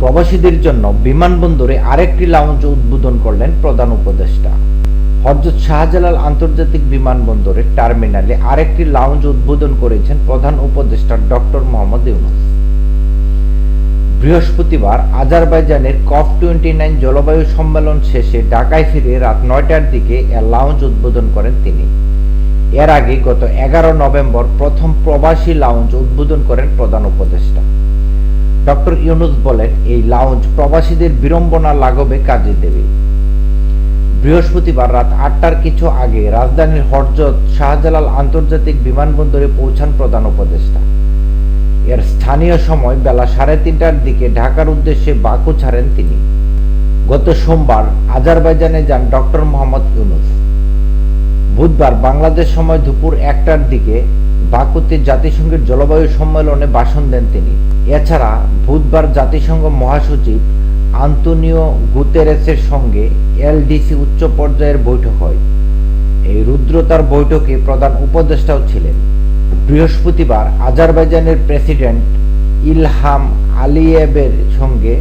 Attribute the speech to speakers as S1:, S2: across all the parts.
S1: প্রবাসীদের জন্য বিমানবন্দরে আরেকটি লাউঞ্জ উদ্বোধন করলেন প্রধান উপদেষ্টা। হজরত শাহজালাল আন্তর্জাতিক বিমানবন্দরের টার্মিনালে আরেকটি লাউঞ্জ উদ্বোধন করেছেন প্রধান উপদেষ্টা ডক্টর মোহাম্মদ ইউনুস। বৃহস্পতিবার আজারবাইজানের কফ টোয়েন্টি নাইন জলবায়ু সম্মেলন শেষে ঢাকায় ফিরে রাত নয়টার দিকে এ লাউঞ্জ উদ্বোধন করেন তিনি। এর আগে গত এগারো নভেম্বর প্রথম প্রবাসী লাউঞ্জ উদ্বোধন করেন প্রধান উপদেষ্টা। ডক্টর ইউনুস বলেন, এই লাউঞ্জ প্রবাসীদের বিড়ম্বনা লাঘবে কাজে দেবে। বৃহস্পতিবার রাত আটটার কিছু আগে রাজধানীর হরজত শাহজালাল আন্তর্জাতিক বিমানবন্দরে পৌঁছান প্রধান উপদেষ্টা। এর স্থানীয় সময় বেলা সাড়ে তিনটার দিকে ঢাকার উদ্দেশ্যে বাকু ছাড়েন তিনি। গত সোমবার আজারবাইজানে যান ডক্টর মোহাম্মদ ইউনুস। বুধবার বাংলাদেশ সময় দুপুর একটার দিকে বাকুতে জাতিসংঘের জলবায়ু সম্মেলনে ভাষণ দেন তিনি। এছাড়া বুধবার জাতিসংঘ মহাসচিব আন্তোনিও গুতেরেসের সঙ্গে এলডিসি উচ্চ পর্যায়ের বৈঠক হয়। এই রুদ্রতার বৈঠকে প্রধান উপদেষ্টাও ছিলেন। বৃহস্পতিবার আজারবাইজানের প্রেসিডেন্ট ইলহাম আলিয়েবের সঙ্গে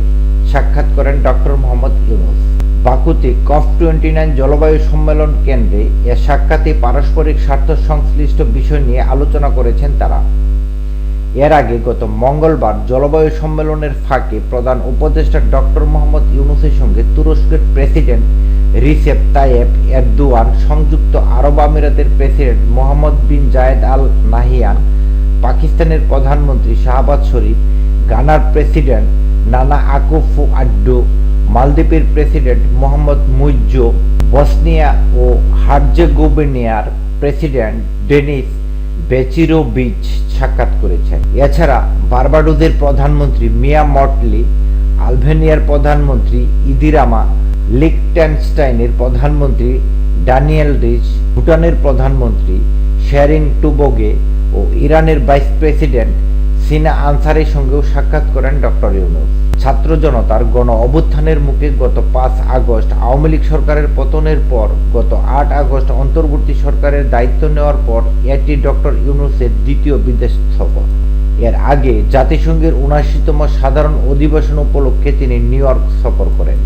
S1: সাক্ষাৎ করেন ডক্টর মোহাম্মদ ইউনুস। বাকুতে কফ টোয়েন্টি নাইন জলবায়ু সম্মেলন কেন্দ্রে এ সাক্ষাতে পারস্পরিক স্বার্থ সংশ্লিষ্ট বিষয় নিয়ে আলোচনা করেছেন তারা। এর আগে গত মঙ্গলবার জলবায়ু সম্মেলনের ফাঁকে প্রধান উপদেষ্টা ডক্টর মোহাম্মদ ইউনুসের সঙ্গে তুরস্কের প্রেসিডেন্ট রিসেপ তায়েব এরদোয়ান, সংযুক্ত আরব আমিরাতের president Mohammed bin Zayed al Nahyan, পাকিস্তানের প্রধানমন্ত্রী শাহবাজ শরীফ, গানার প্রেসিডেন্ট নানা আকুফু আড্ডু মালদ্বীপের প্রেসিডেন্ট মোহাম্মদ মুইজ্জো, বসনিয়া ও হার্জেগোভিনিয়ার প্রেসিডেন্ট ডেনিস বেচিরোভিচ সাক্ষাৎ করেছেন। এছাড়া বার্বাডোসের প্রধানমন্ত্রী মিয়া মটলি আলভেনিয়ার প্রধানমন্ত্রী ইদিরামা লিকটেনস্টাইনের প্রধানমন্ত্রী ড্যানিয়েল রিচ ভুটানের প্রধানমন্ত্রী শেরিং টুবোগে ও ইরানের ভাইস প্রেসিডেন্ট সিনা আনসারের সঙ্গেও সাক্ষাৎ করেন ডক্টর ইউনুস। ছাত্র জনতার গণ অভ্যুত্থানের মুখে গত পাঁচ আগস্ট আওয়ামী লীগ সরকারের পতনের পর গত আট আগস্ট অন্তর্বর্তী সরকারের দায়িত্ব নেওয়ার পর এটি ডক্টর ইউনুসের দ্বিতীয় বিদেশ সফর। এর আগে জাতিসংঘের উনাশিতম সাধারণ অধিবেশন উপলক্ষে তিনি নিউ ইয়র্ক সফর করেন।